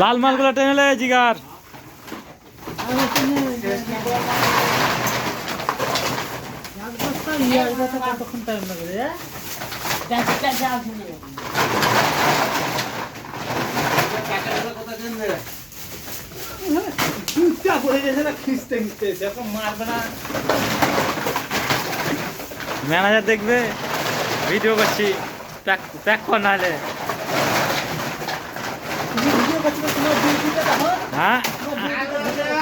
লাল মালগুলো টেনে লে জিগার। ম্যানেজার দেখবে ভিডিও করছি প্যাক প্যাক কর নাহলে তুমি ভিডিও করছ তোমার ডিউটিটা দেখো হ্যাঁ?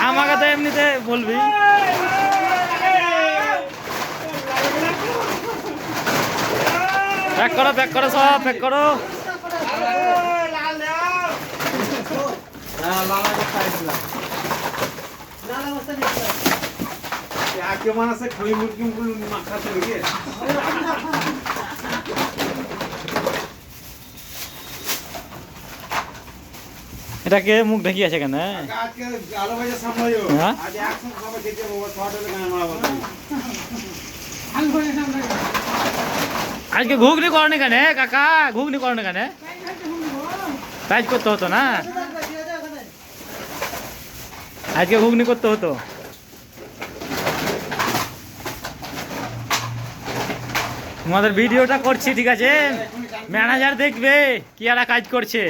আমাকে তো এমনিতে বলবি। প্যাক করো প্যাক করো সব প্যাক করো। কেমন আছে খই মুরগি মাখা তৈরি এটাকে মুখ ঢেকে আছে কেন আজকে আলো বাজে সামলাইও হ্যাঁ? বলতে আজকে ঘুগনি করনি কেন কাকা? ঘুগনি করনি কেন? কাজ করতে হতো না? আজকে ঘুগনি করতে হতো। তোমাদের ভিডিওটা করছি ঠিক আছে? ম্যানেজার দেখবে কি একটা কাজ করছে।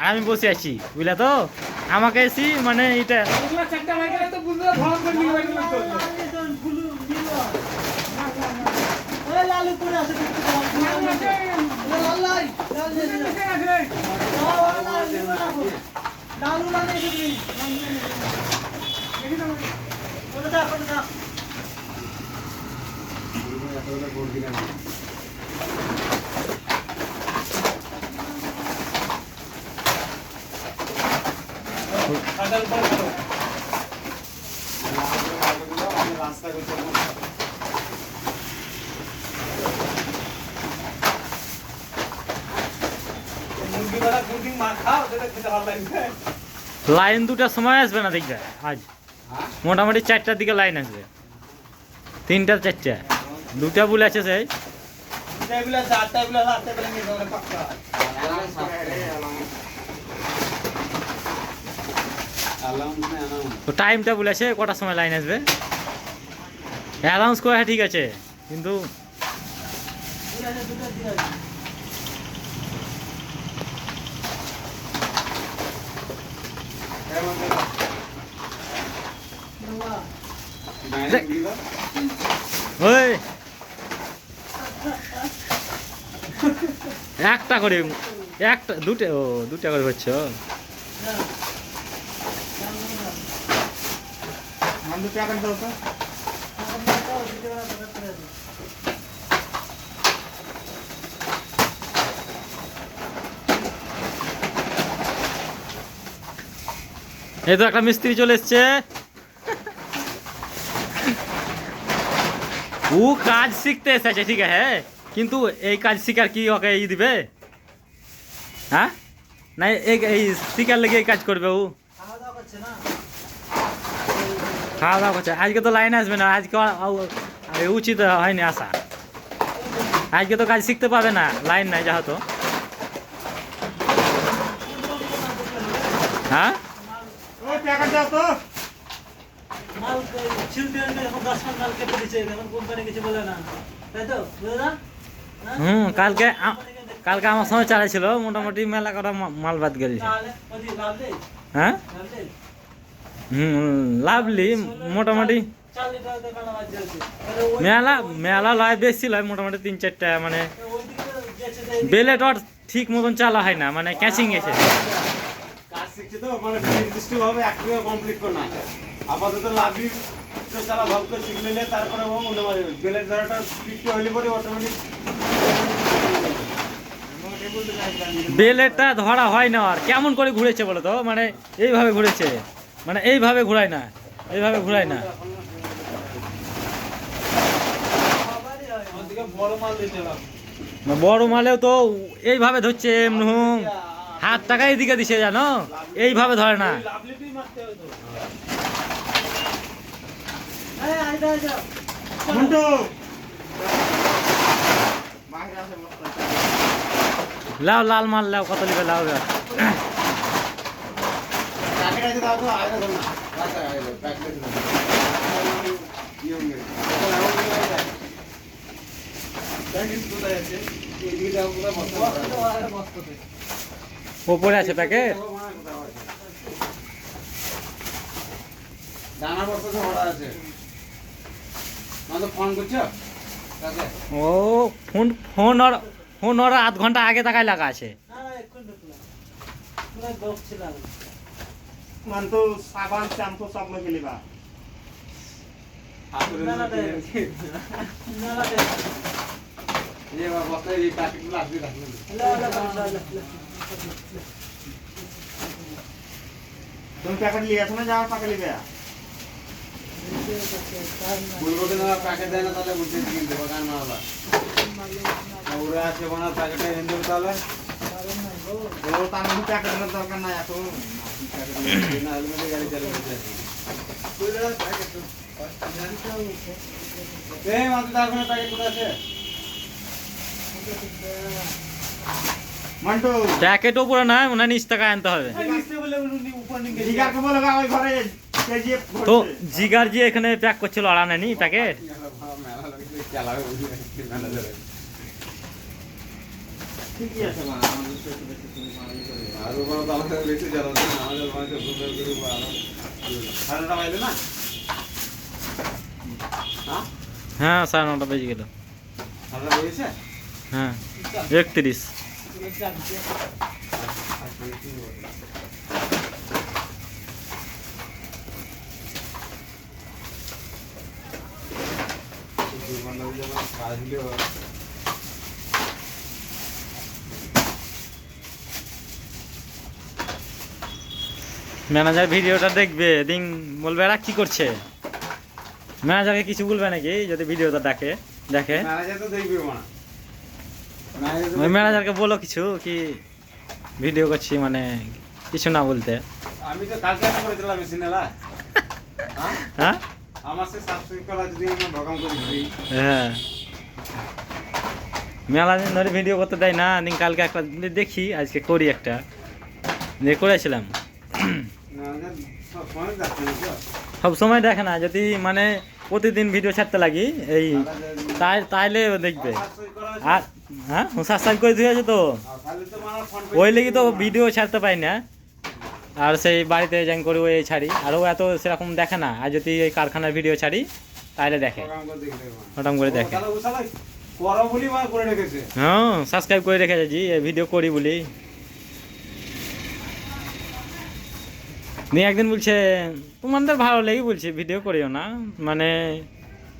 আর আমি বসে আছি বুঝলে তো আমাকে এসি মানে এটা লালু করে আছে লাল লাই লাল লালু লাল এসে ওটা দাও ওটা দাও রাস্তা করতে মুরগি বেলা মুরগি মাখা ওটা খেতে ভালো লাগবে লাইন দুটার সময় আসবে না দেখবে, আজ। মোটামুটি চারটার দিকে লাইন আসবে। তিনটা, চারটা। দুটা বুল আছে, সেই টেবিলে চারটা টেবিলে আটটা বেলা নিয়ে যাবে পাক্কা তো টাইমটা বলেছে, কটার সময় লাইন আসবে? অ্যানাউন্স করে ঠিক আছে, কিন্তু একটা করে, একটা, দুটো, ও, দুটা করে হচ্ছে আমাদের টাকা দাও তো এই তো একটা মিস্ত্রি চলে এসছে। ও কাজ শিখতে এসেছে, ঠিক আছে কিন্তু এই কাজ শিখার কি ওকে ই দিবে? হ্যাঁ? না, এই এই শিকার লেগে এই কাজ করবে ও। খাওয়া দাওয়া করছে না? খাওয়া দাওয়া করছে। আজকে তো লাইন আসবে না আজকে উচিত হয়নি আসা। আজকে তো কাজ শিখতে পাবে না লাইন নাই যেহেতু। হ্যাঁ? ও টাকা দাও তো। মাল ছিলতে আনতে এখন দশ খান মাল কেটে দিচ্ছে এখন কোম্পানি কিছু বলে না। তাই তো? বুঝলে না? না? হুম কালকে কালকে আমার সঙ্গে চালাইছিল মোটামুটি মেলা করা মা- মাল বাদ গেছে। হ্যাঁ? লাভলি মোটামুটি। মেলা মেলা লয় বেশি লয় মোটামুটি তিন চারটা মানে বেলেট আর ঠিক মতন চালা হয় না মানে ক্যাচিং তো মানে আপাতত চালা করে শিখলে তারপরে ধরাটা পরে অটোমেটিক বেলেটটা ধরা হয় না আর কেমন করে ঘুরেছে বলো তো? মানে এইভাবে ঘুরেছে। মানে এইভাবে ঘুরায় না, এইভাবে ঘুরায় না। বড় মালেও তো এইভাবে ধরছে হাত টাকা এদিকে দিছে জানো? এইভাবে ধরে না। লাও, লাল মাল লাও, কত লিবে লাও ওপরে আছে প্যাকেট? দানা বস্তাতে ভরা আছে। ফোন করছ? ও ফোন ফোন ওর ফোন ওর আধ ঘণ্টা আগে তাকায় লাগা আছে। না, না, ঢুকলাম। পুরো বকছিলাম। মানতো সাবান শ্যাম্পু সব মেখে লিবা তুমি প্যাকেট নিয়ে আসো না যাওয়ার পাকে লিবে বলব না প্যাকেট দেয় না তাহলে বুঝতে কিনতে বাগান না ওরা আছে বোনার তাহলে দরকার নাই নয় প্যাকেট উপরে নিচ টাকা আনতে হবে। তো জিগার যে এখানে প্যাক করছিল আড়া নেনি প্যাকেট ঠিকই আছে মা আমাদের তো একটু বেশি তুমি বাড়াই করে আর ওখানে তো আমাদের বেশি চালাচ্ছে না আমাদের বাড়িতে সুন্দর করে ভালো সাড়ে বাইলে না? হ্যাঁ? হ্যাঁ সাড়ে নটা বেজে গেল। সাড়ে হ্যাঁ একত্রিশ। কাজ হলেও ম্যানেজার ভিডিওটা দেখবে দিন বলবে এরা কি করছে? ম্যানেজারকে কিছু বলবে নাকি? যদি ভিডিওটা ডাকে দেখে। ম্যানেজার তো দেখবে না ওই ম্যানেজারকে বলো কিছু কি ভিডিও করছি মানে কিছু না বলতে। আমি তো কালকে করে দিলাম হ্যাঁ? হ্যাঁ? আমার সে সাবস্ক্রাইব করা যদি আমি ভগাম করে হ্যাঁ। মেলা দিন ধরে ভিডিও করতে দেয় না কালকে একটা দেখি আজকে করি একটা। দিয়ে করেছিলাম। সব সময় দেখে না যদি মানে প্রতিদিন ভিডিও ছাড়তে লাগি এই তাই তাইলে দেখবে। আর হ্যাঁ সাবস্ক্রাইব করে দিয়েছে তো। ওই লেগে তো ভিডিও ছাড়তে পাই না। আর সেই বাড়িতে যাই করে ওই ছাড়ি। আর ও এত সেরকম দেখে না। আর যদি এই কারখানার ভিডিও ছাড়ি তাহলে দেখে। প্রোগ্রাম করে দেখে। হ্যাঁ সাবস্ক্রাইব করে রেখেছে জি ভিডিও করি বলি। নিয়ে একদিন বলছে তোমাদের ভালো লেগে বলছে ভিডিও করিও না। মানে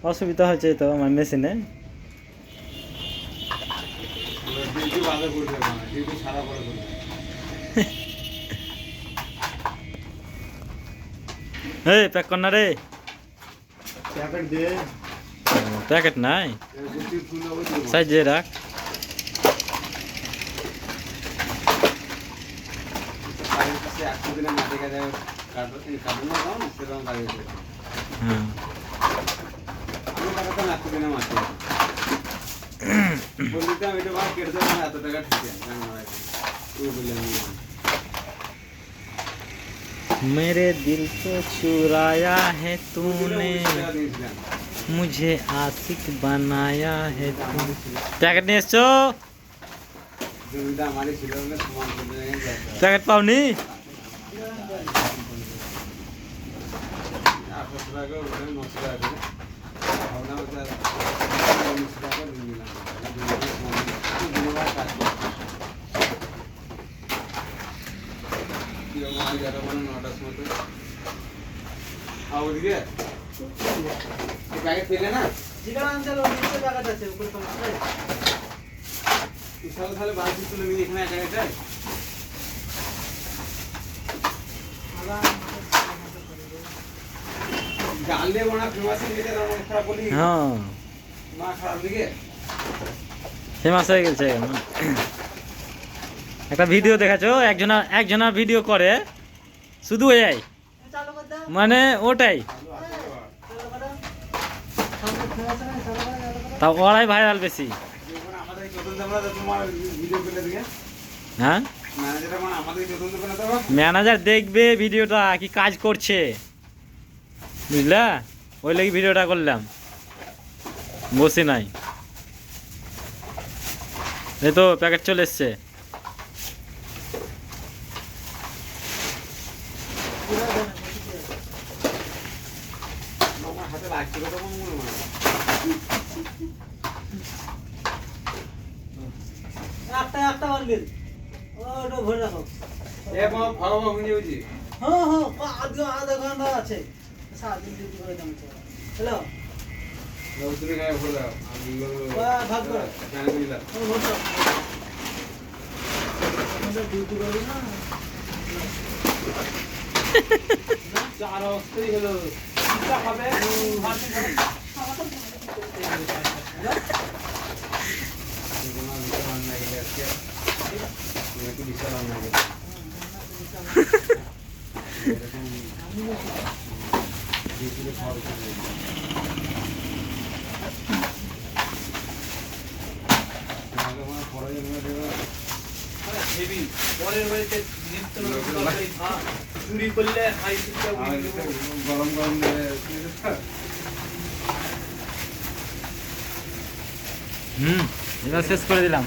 অসুবিধা হচ্ছে তো আমার মেশিনে প্যাক কর না রে। প্যাকেট প্যাকেট নাই? সাইজে রাখ। Ah. मेरे दिल को चुराया है तूने। मुझे आशिक बनाया है तू। टेकनेशो जो विदा हमारे शिलों में समान बन টাকা ওটা নশো টাকা করে ভাবলাম ওটা উনিশশো টাকা দিয়ে দিলাম দুবার কাজ করছি। কীরকম আগে এগারো মানে নটার সময় তো। আর ওদিকে এই প্যাকেট পেলে না জিগার আনতে হলো, নিচে প্যাকেট আছে, উপরে প্যাকেট আছে। তাহলে তাহলে বালতি তুলে নিয়ে এখানে একা একাই মনে হয় ফেমাস হয়ে গেছে ফেমাস হয়ে। একটা ভিডিও দেখাছো একজনা একজনা ভিডিও করে শুধু এআই দাও। মানে ওটাই। তা ওরাই ভাইরাল বেশি হ্যাঁ ম্যানেজার মানে দেখবে ভিডিওটা কি কাজ করছে। বুঝলা? ওই লাগি ভিডিওটা করলাম। বসে নাই। এই তো প্যাকেট চলে এসছে। একটা একটা ওটা ভরে রাখো। এ বাবা ভালো বাবা বুঝে বুঝি হ্যাঁ হ্যাঁ পা- আধ আধা ঘণ্টা আছে। সারাদিন ডিউটি করে দাম হ্যালো? তুমি গায়ে ভরে দাও। আমি বাহ, ভাগ করো। জানি বুঝলাম আমি ভরতাম ডিউটি করি না। চার অবস্থাই হলো। চিন্তা হবে ভাবছি চুরি করলে গরম গরম হুম এবার শেষ করে দিলাম।